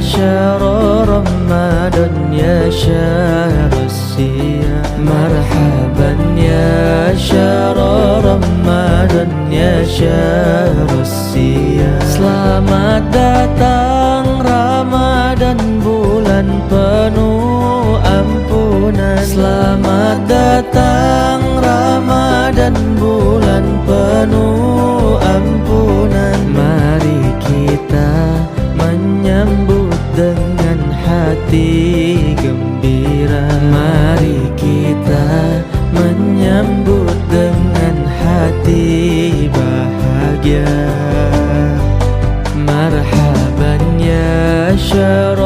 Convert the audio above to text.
شهر رمضان يا شهر الصيام مرحبا يا شهر رمضان ya شهر الصيام Selamat datang Ramadan bulan penuh ampunan Selamat datang Ramadan hati gembira. Mari kita menyambut dengan hati bahagia. Marhaban ya ya syahr